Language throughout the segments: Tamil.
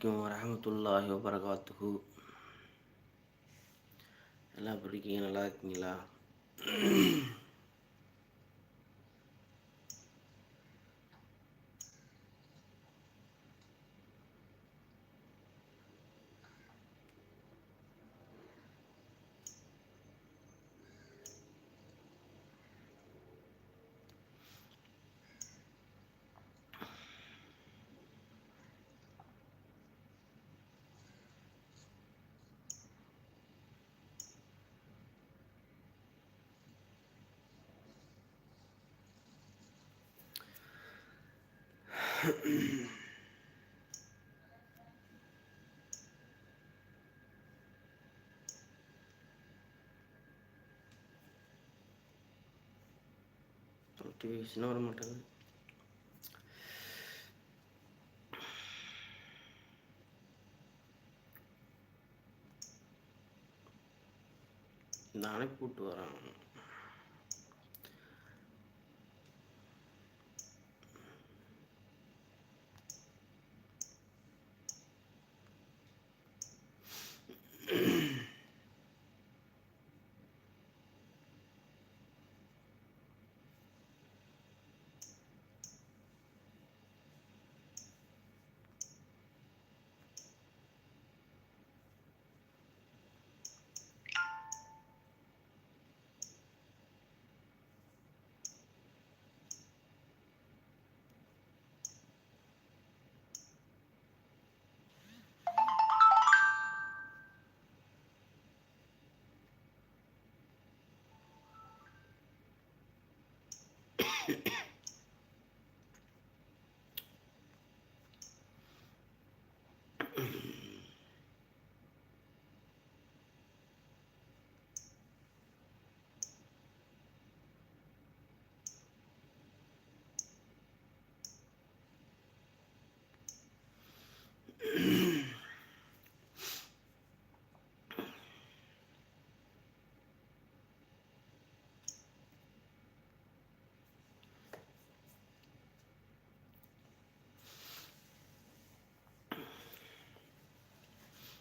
வலைக்கம் வரமத்துல்லாஹி வபரகாத்துஹு. எல்லாம் எப்படி இருக்கீங்க? நல்லா இருக்கீங்களா? நோட்டிஃபிகேஷன் வர மாட்டேங்குது நானே கூப்பிட்டு வரேன்.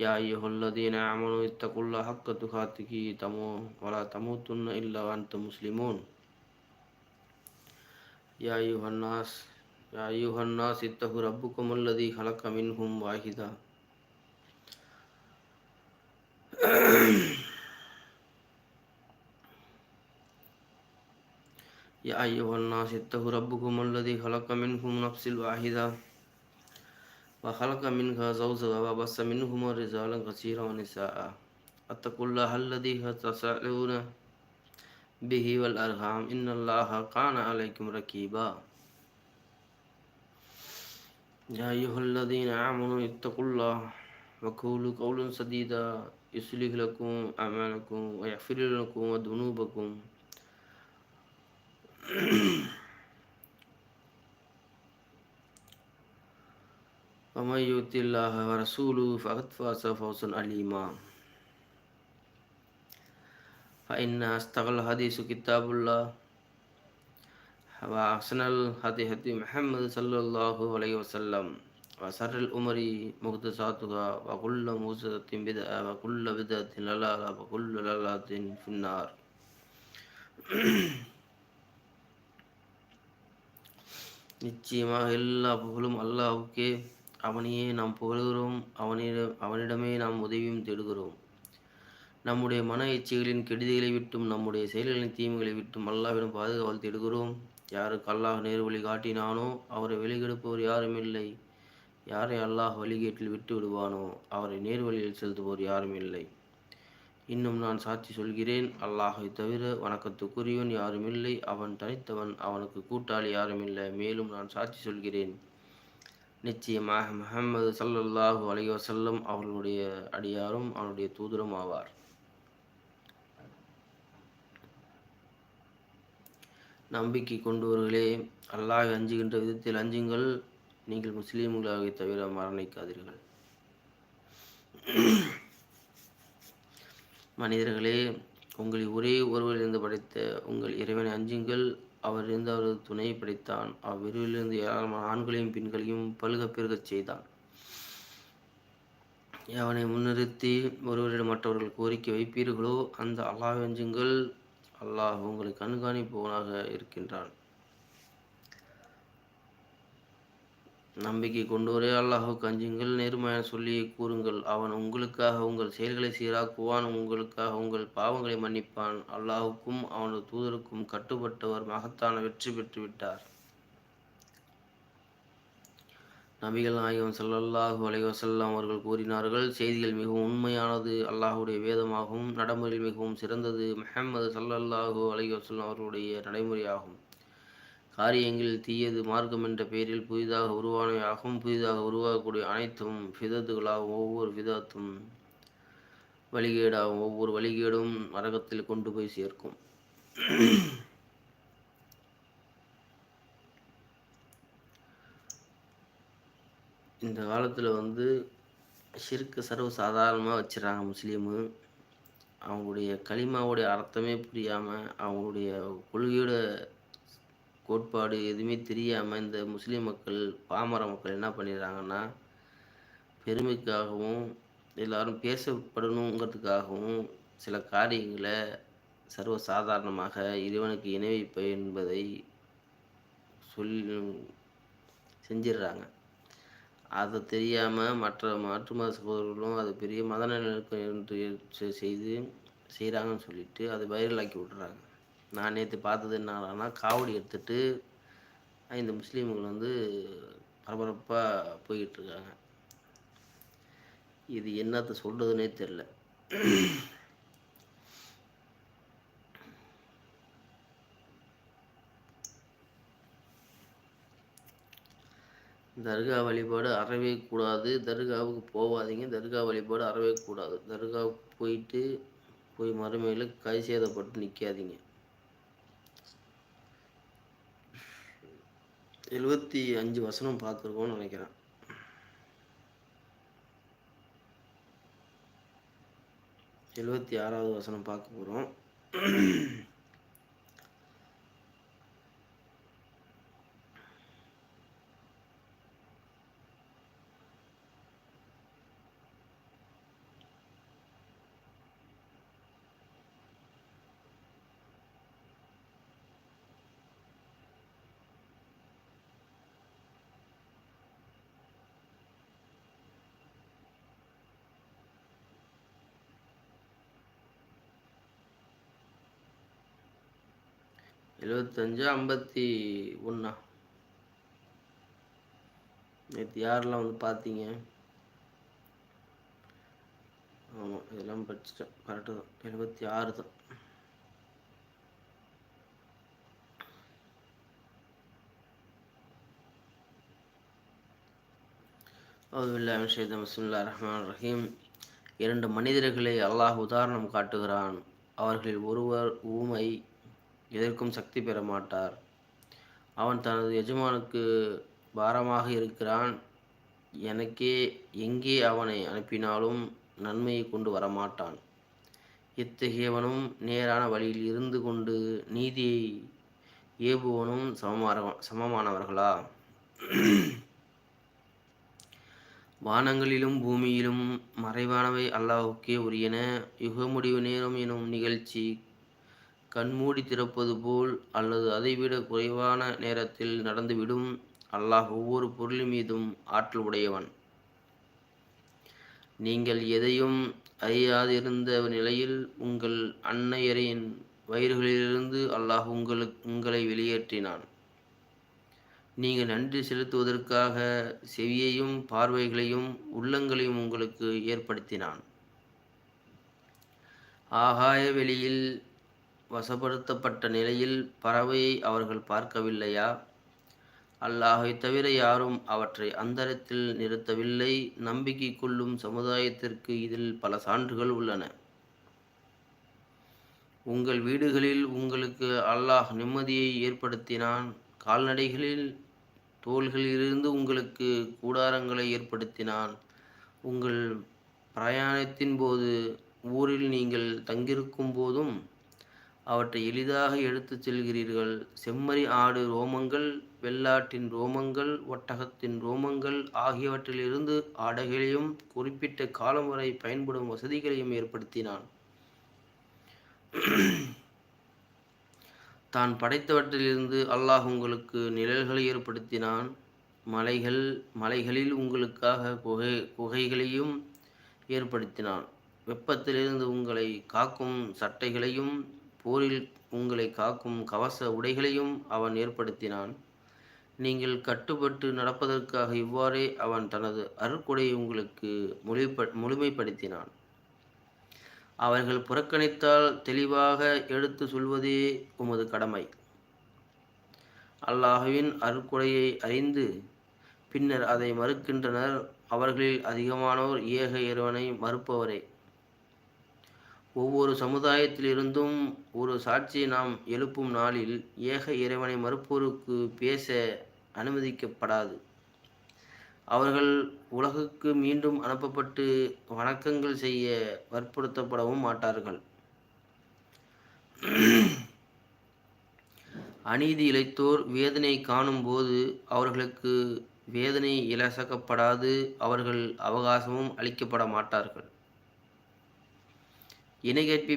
يا أيها الذين آمنوا اتقوا الله حق تقاته ولا تموتن إلا وأنتم مسلمون. يا أيها الناس يا أيها الناس اتقوا ربكم الذي خلق منهم واحدا. يا أيها الناس اتقوا ربكم الذي خلق منهم نفس واحدة. وخلق منها زوجها وبث منهما رجالا كثيرا ونساء. أتقوا الله الذي تساءلون به والأرحام. إن الله كان عليكم رقيبا يا أيها الذين آمنوا اتقوا الله وقولوا قولا سديدا. يصلح لكم أعمالكم ويغفر لكم ذنوبكم. ومن يؤت الله ورسوله فقد فاز فوزا عليما فإن أصدق الحديث كتاب الله وأحسن الهدي هدي محمد صلى الله عليه وسلم وشر الأمور محدثاتها وكل محدثة بدعة وكل بدعة ضلالة وكل ضلالة في النار நிச்சயமாக எல்லா புகழும் அல்லாஹ்வுக்கே அவனையே நாம் புகழ்கிறோம் அவனிடம் அவனிடமே நாம் உதவியும் தேடுகிறோம். நம்முடைய மன இச்சைகளின் கெடுதிகளை விட்டும் நம்முடைய செயல்களின் தீமைகளை விட்டும் அல்லாவிடம் பாதுகாவல் தேடுகிறோம். யாருக்கு அல்லாஹ் நேர் வழி காட்டினானோ அவரை வெளிகெடுப்பவர் யாரும் இல்லை. யாரை அல்லாஹ் வழிகேட்டில் விட்டு விடுவானோ அவரை நேர் வழியில் செலுத்துவோர் யாரும் இல்லை. இன்னும் நான் சாட்சி சொல்கிறேன் அல்லாஹை தவிர வணக்கத்துக்குரியவன் யாரும் இல்லை. அவன் தனித்தவன் அவனுக்கு கூட்டாளி யாரும் இல்லை. மேலும் நான் சாட்சி சொல்கிறேன். நிச்சயமாக முகமது ஸல்லல்லாஹு அலைஹி வஸல்லம் அவர்களுடைய அடியாரும் அவருடைய தூதரும் ஆவார். நம்பிக்கை கொண்டவர்களே அல்லாஹ் அஞ்சுகின்ற விதத்தில் அஞ்சுங்கள் நீங்கள் முஸ்லீம்களாக தவிர மரணிக்காதீர்கள். மனிதர்களே உங்களை ஒரே ஒருவரிலிருந்து படைத்த உங்கள் இறைவனை அஞ்சுங்கள். அவரிலிருந்து அவரது துணையை படைத்தான். அவ்விருவிலிருந்து ஏராளமான ஆண்களையும் பெண்களையும் பல்க பெருகச் செய்தான். அவனை முன்னிறுத்தி ஒருவரிடம் மற்றவர்கள் கோரிக்கை வைப்பீர்களோ? அந்த அல்லாஹ் அஞ்சுங்கள். அல்லாஹ் உங்களை கண்காணிப்பவனாக இருக்கின்றான். நம்பிக்கை கொண்டோரே அல்லாஹுக்கு அஞ்சுங்கள் நேர்மையான சொல்லியை கூறுங்கள். அவன் உங்களுக்காக உங்கள் செயல்களை சீராக்குவான் உங்களுக்காக உங்கள் பாவங்களை மன்னிப்பான். அல்லாஹுக்கும் அவனது தூதருக்கும் கட்டுப்பட்டவர் மகத்தான வெற்றி பெற்று விட்டார். நபிகள் நாயகம் ஸல்லல்லாஹு அலைவசல்லாம் அவர்கள் கூறினார்கள் செய்திகள் மிகவும் உண்மையானது அல்லாஹுடைய வேதமாகவும் நடைமுறையில் மிகவும் சிறந்தது முஹம்மது சல்லல்லாஹு அலைவசல்லாம் அவர்களுடைய நடைமுறையாகும். காரியங்களில் தீயது மார்க்கம் என்ற பெயரில் புதிதாக உருவானவையாகவும் புதிதாக உருவாகக்கூடிய அனைத்தும் விதத்துகளாகவும் ஒவ்வொரு விதத்தும் வழிகேடாகவும் ஒவ்வொரு வழிகேடும் நரகத்தில் கொண்டு போய் சேர்க்கும். இந்த காலத்தில் வந்து ஷிர்க்கு சர்வ சாதாரணமாக வச்சிடறாங்க முஸ்லீமு. அவங்களுடைய களிமாவுடைய அர்த்தமே புரியாமல் அவங்களுடைய கொள்கையோட கோட்பாடு எதுவுமே தெரியாமல் இந்த முஸ்லீம் மக்கள் பாமர மக்கள் என்ன பண்ணிடுறாங்கன்னா பெருமைக்காகவும் எல்லாரும் பேசப்படணுங்கிறதுக்காகவும் சில காரியங்களை சர்வ சாதாரணமாக இறைவனுக்கு இணை வைப்ப என்பதை சொல் செஞ்சிடுறாங்க. அதை தெரியாமல் மற்ற மாற்று மத சகோதரர்களும் அது பெரிய மத நிலநடுக்கம் என்று செய்து செய்கிறாங்கன்னு சொல்லிட்டு அதை வைரலாக்கி விட்றாங்க நான் நேற்று பார்த்தது என்னன்னா காவடி எடுத்துட்டு இந்த முஸ்லீம்கள் வந்து பரபரப்பாக போய்கிட்டு இருக்காங்க இது என்னத்தை சொல்கிறதுனே தெரில தர்கா வழிபாடு அறவே கூடாது. தர்காவுக்கு போகாதீங்க தர்கா வழிபாடு அறவே கூடாது. தர்காவுக்கு போயிட்டு போய் மறுமையில் கை சேதப்பட்டு நிற்காதீங்க எழுபத்தி அஞ்சு வசனம் பார்த்துருக்கோம்னு நினைக்கிறேன். எழுபத்தி ஆறாவது வசனம் பார்க்க போகிறோம் எழுபத்தஞ்சு ஐம்பத்தி ஒன்றா நேற்று யாரெல்லாம் வந்து பார்த்தீங்க? ஆமாம் இதெல்லாம் படிச்சிட்டேன். கரெக்டு தான். எழுபத்தி ஆறு தான். அவுதுபில்லாஹி மினஷ் ஷைத்தானிர் ரஹ்மான் ரஹீம். இரண்டு மனிதர்களை அல்லாஹ் உதாரணம் காட்டுகிறான். அவர்களில் ஒருவர் ஊமை எதற்கும் சக்தி பெற மாட்டார். அவன் தனது எஜமானுக்கு பாரமாக இருக்கிறான். எனக்கே எங்கே அவனை அனுப்பினாலும் நன்மையை கொண்டு வரமாட்டான். இத்தகையவனும் நேரான வழியில் இருந்து கொண்டு நீதியை ஏவுவனும் சமமான சமமானவர்களா? வானங்களிலும் பூமியிலும் மறைவானவை அல்லாவுக்கே உரியன. யுக முடிவு நேரம் எனும் நிகழ்ச்சி கண்மூடி திறப்பது போல் அல்லது அதைவிட குறைவான நேரத்தில் நடந்துவிடும். அல்லாஹ் ஒவ்வொரு பொருளின் மீதும் ஆற்றல் உடையவன். நீங்கள் எதையும் அறியாதிருந்த நிலையில் உங்கள் அன்னையரின் வயிறுகளிலிருந்து அல்லாஹ் உங்களுக்கு உங்களை வெளியேற்றினான். நீங்கள் நன்றி செலுத்துவதற்காக செவியையும் பார்வைகளையும் உள்ளங்களையும் உங்களுக்கு ஏற்படுத்தினான். ஆகாய வெளியில் வசப்படுத்தப்பட்ட நிலையில் பறவையை அவர்கள் பார்க்கவில்லையா? அல்லாஹை தவிர யாரும் அவற்றை அந்தரத்தில் நிறுத்தவில்லை. நம்பிக்கை கொள்ளும் சமுதாயத்திற்கு இதில் பல சான்றுகள் உள்ளன. உங்கள் வீடுகளில் உங்களுக்கு அல்லாஹ் நிம்மதியை ஏற்படுத்தினான். கால்நடைகளில் தோள்களிலிருந்து உங்களுக்கு கூடாரங்களை ஏற்படுத்தினான். உங்கள் பிரயாணத்தின் போது ஊரில் நீங்கள் தங்கியிருக்கும் போதும் அவற்றை எளிதாக எடுத்துச் செல்கிறீர்கள். செம்மறி ஆடு ரோமங்கள் வெள்ளாட்டின் ரோமங்கள் ஒட்டகத்தின் ரோமங்கள் ஆகியவற்றிலிருந்து ஆடைகளையும் குறிப்பிட்ட காலம் வரை பயன்படும் வசதிகளையும் ஏற்படுத்தினான். தான் படைத்தவற்றிலிருந்து அல்லாஹ் உங்களுக்கு நிழல்களை ஏற்படுத்தினான். மலைகள் மலைகளில் உங்களுக்காக குகை குகைகளையும் ஏற்படுத்தினான். வெப்பத்திலிருந்து உங்களை காக்கும் சட்டைகளையும் போரில் உங்களை காக்கும் கவச உடைகளையும் அவன் ஏற்படுத்தினான். நீங்கள் கட்டுப்பட்டு நடப்பதற்காக இவ்வாறே அவன் தனது அருக்குடையை உங்களுக்கு முழுப்ப முழுமைப்படுத்தினான். அவர்கள் புறக்கணித்தால் தெளிவாக எடுத்து சொல்வதே உமது கடமை. அல்லாஹுவின் அருக்குடையை அறிந்து பின்னர் அதை மறுக்கின்றனர். அவர்களில் அதிகமானோர் ஏக இறைவனை மறுப்பவரே. ஒவ்வொரு சமுதாயத்திலிருந்தும் ஒரு சாட்சியை நாம் எழுப்பும் நாளில் ஏக இறைவனை மறுப்போருக்கு பேச அனுமதிக்கப்படாது. அவர்கள் உலகுக்கு மீண்டும் அனுப்பப்பட்டு வணக்கங்கள் செய்ய வற்புறுத்தப்படவும் மாட்டார்கள். அநீதி இழைத்தோர் வேதனை காணும்போது அவர்களுக்கு வேதனை இலசக்கப்படாது அவர்கள் அவகாசமும் அளிக்கப்பட மாட்டார்கள். இணை கற்பி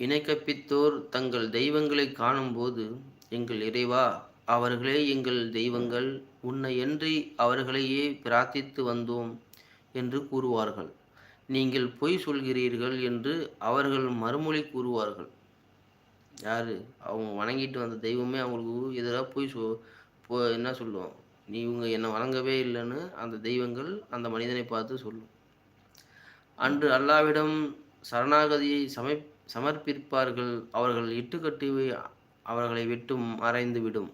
இணை கற்பித்தோர் தங்கள் தெய்வங்களை காணும்போது எங்கள் இறைவா அவர்களே எங்கள் தெய்வங்கள் உன்னை என்று அவர்களையே பிரார்த்தித்து வந்தோம் என்று கூறுவார்கள். நீங்கள் பொய் சொல்கிறீர்கள் என்று அவர்கள் மறுமொழி கூறுவார்கள். யார்? அவங்க வணங்கிட்டு வந்த தெய்வமே அவங்களுக்கு எதிராக பொய் சொ போ என்ன சொல்லுவோம் நீ இவங்க என்னை வணங்கவே இல்லைன்னு அந்த தெய்வங்கள் அந்த மனிதனை பார்த்து சொல்லும். அன்று அல்லாவிடம் சரணாகதியை சமை சமர்ப்பிப்பார்கள். அவர்கள் இட்டுக்கட்டி அவர்களை விட்டும் மறைந்துவிடும்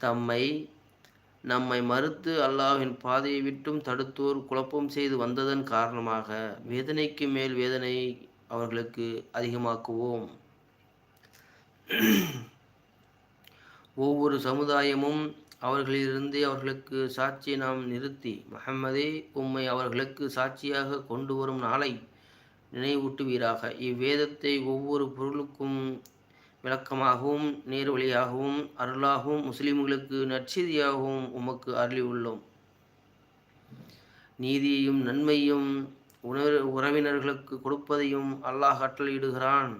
தம்மை நம்மை மறுத்து அல்லாஹின் பாதையை விட்டும் தடுத்தோர் குழப்பம் செய்து வந்ததன் காரணமாக வேதனைக்கு மேல் வேதனை அவர்களுக்கு அதிகமாக்குவோம். ஒவ்வொரு சமுதாயமும் அவர்களிலிருந்தே அவர்களுக்கு சாட்சியை நாம் நிறுத்தி மஹம்மதே உம்மை அவர்களுக்கு சாட்சியாக கொண்டு வரும் நாளை நினைவூட்டுவீராக. இவ்வேதத்தை ஒவ்வொரு பொருளுக்கும் விளக்கமாகவும் நேர்வழியாகவும் அருளாகவும் முஸ்லிம்களுக்கு நற்செய்தியாகவும் உமக்கு அருளியுள்ளோம். நீதியையும் நன்மையும் உணர் உறவினர்களுக்கு கொடுப்பதையும் அல்லாஹ் கட்டளையிடுகிறான்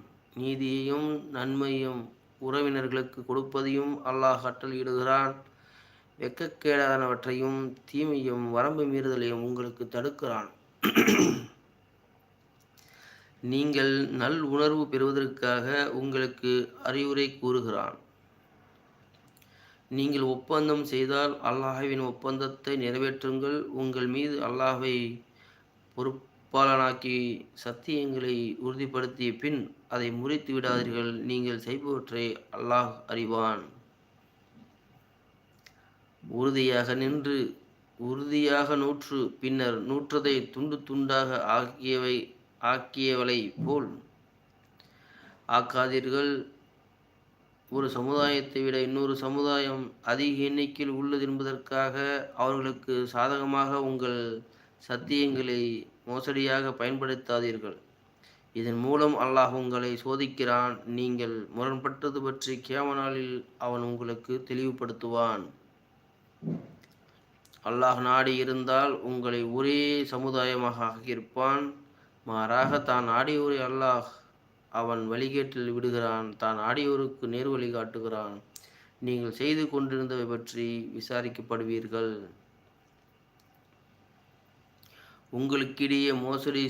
நீதியையும் நன்மையும் உறவினர்களுக்கு கொடுப்பதையும் அல்லாஹ் கட்டளையிடுகிறான் வெக்கக்கேடானவற்றையும் தீமையும் வரம்பு மீறுதலையும் உங்களுக்கு தடுக்கிறான். நீங்கள் நல் உணர்வு பெறுவதற்காக உங்களுக்கு அறிவுரை கூறுகிறான். நீங்கள் ஒப்பந்தம் செய்தால் அல்லாஹுவின் ஒப்பந்தத்தை நிறைவேற்றுங்கள். உங்கள் மீது அல்லாஹை பொறுப்பாளனாக்கி சத்தியங்களை உறுதிப்படுத்திய பின் அதை முறித்து விடாதீர்கள். நீங்கள் செய்பவற்றை அல்லாஹ் அறிவான். உறுதியாக நின்று உறுதியாக நூற்று பின்னர் நூற்றதை துண்டு துண்டாக ஆகியவை ஆக்கியவளை போல் ஆக்காதீர்கள். ஒரு சமுதாயத்தை விட இன்னொரு சமுதாயம் அதிக எண்ணிக்கையில் உள்ளது என்பதற்காக அவர்களுக்கு சாதகமாக உங்கள் சத்தியங்களை மோசடியாக பயன்படுத்தாதீர்கள். இதன் மூலம் அல்லாஹ் உங்களை சோதிக்கிறான். நீங்கள் முரண்பட்டது பற்றி கேமனாலில் அவன் உங்களுக்கு தெளிவுபடுத்துவான். அல்லாஹ் நாடி இருந்தால் உங்களை ஒரே சமுதாயமாக ஆகியிருப்பான் மாறாக தான் ஆடியோரை அல்லாஹ் அவன் வழிகேட்டில் விடுகிறான். தான் ஆடியோருக்கு நேர் வழி காட்டுகிறான். நீங்கள் செய்து கொண்டிருந்தவை பற்றி விசாரிக்கப்படுவீர்கள். உங்களுக்கிடையே மோசடி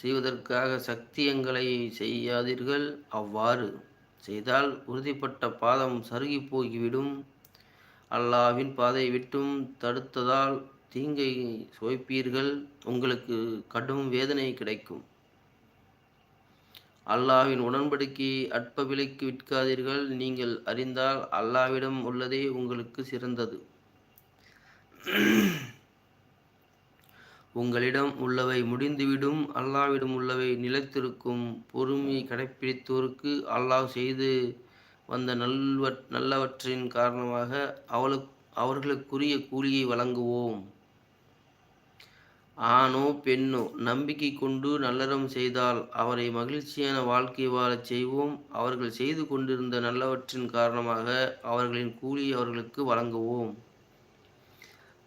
செய்வதற்காக சக்தியங்களை செய்யாதீர்கள். அவ்வாறு செய்தால் உறுதிப்பட்ட பாதம் சருகி போகிவிடும். அல்லாவின் பாதையை விட்டும் தடுத்ததால் தீங்கை சுவைப்பீர்கள் உங்களுக்கு கடும் வேதனை கிடைக்கும். அல்லாவின் உடன்படிக்கை அற்ப விலைக்கு விற்காதீர்கள். நீங்கள் அறிந்தால் அல்லாவிடம் உள்ளதே உங்களுக்கு சிறந்தது. உங்களிடம் உள்ளவை முடிந்துவிடும் அல்லாவிடம் உள்ளவை நிலைத்திருக்கும். பொறுமையை கடைப்பிடித்தோருக்கு அல்லாஹ் செய்து வந்த நல்வ நல்லவற்றின் காரணமாக அவளுக்கு அவர்களுக்குரிய கூலியை வழங்குவோம். ஆணோ பெண்ணோ நம்பிக்கை கொண்டு நல்லறம் செய்தால் அவரை மகிழ்ச்சியான வாழ்க்கை வாழச் செய்வோம். அவர்கள் செய்து கொண்டிருந்த நல்லவற்றின் காரணமாக அவர்களின் கூலியை அவர்களுக்கு வழங்குவோம்.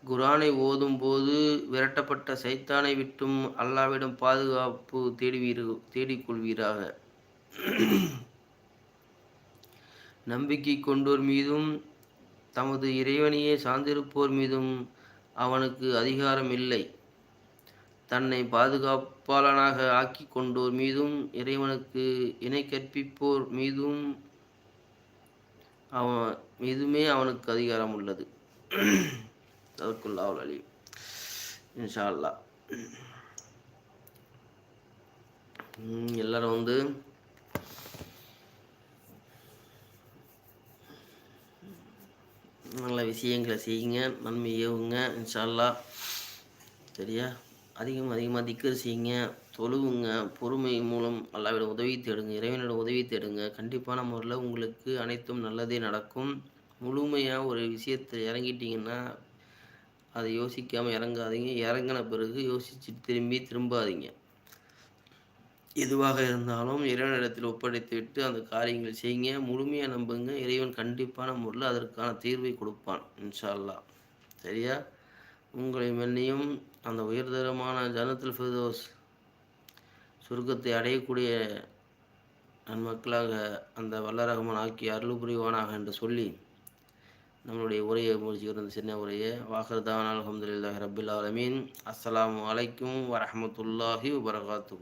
குரானை ஓதும் போது விரட்டப்பட்ட சைத்தானை விட்டும் அல்லாவிடம் பாதுகாப்பு தேடுவீர் தேடிக்கொள்வீராக. நம்பிக்கை கொண்டோர் மீதும் தமது இறைவனையே சார்ந்திருப்போர் மீதும் அவனுக்கு அதிகாரம் இல்லை. தன்னை பாதுகாப்பாளனாக ஆக்கி கொண்டோர் மீதும் இறைவனுக்கு இணை கற்பிப்போர் மீதும் அவன் மீதுமே அவனுக்கு அதிகாரம் உள்ளது. அதற்குள்ளாவல் அலி இன்ஷா அல்லா எல்லாரும் வந்து நல்ல விஷயங்களை செய்யுங்க நன்மை ஏவுங்க இன்ஷால்லா சரியா? அதிகம் அதிகமாக திக்கர் செய்யுங்க தொழுவுங்க பொறுமை மூலம் அல்லாவிட உதவி தேடுங்க இறைவனோட உதவி தேடுங்க. கண்டிப்பான முறையில் உங்களுக்கு அனைத்தும் நல்லதே நடக்கும். முழுமையாக ஒரு விஷயத்தை இறங்கிட்டிங்கன்னா அதை யோசிக்காமல் இறங்காதீங்க. இறங்கின பிறகு யோசிச்சு திரும்பி திரும்பாதீங்க. எதுவாக இருந்தாலும் இறைவனிடத்தில் ஒப்படைத்து விட்டு அந்த காரியங்கள் செய்யுங்க. முழுமையாக நம்புங்க. இறைவன் கண்டிப்பான முறையில் அதற்கான தீர்வை கொடுப்பான் இன்ஷால்லா சரியா? உங்களை மென்னையும். அந்த உயர்தரமான ஜனத்தில் ஃபிர்தோஸ் சுருக்கத்தை அடையக்கூடிய நன்மக்களாக அந்த வல்லரகமன் ஆக்கி அருள் புரிவானாக என்று சொல்லி நம்மளுடைய உரையை முடிச்சுக்கிற சின்ன உரையை வாகர்தான் அலமதுல்லாஹ் ரபில் ஆலமீன். அஸ்லாம் வலைக்கும் வரமத்துல்லாஹி வபரகாத்து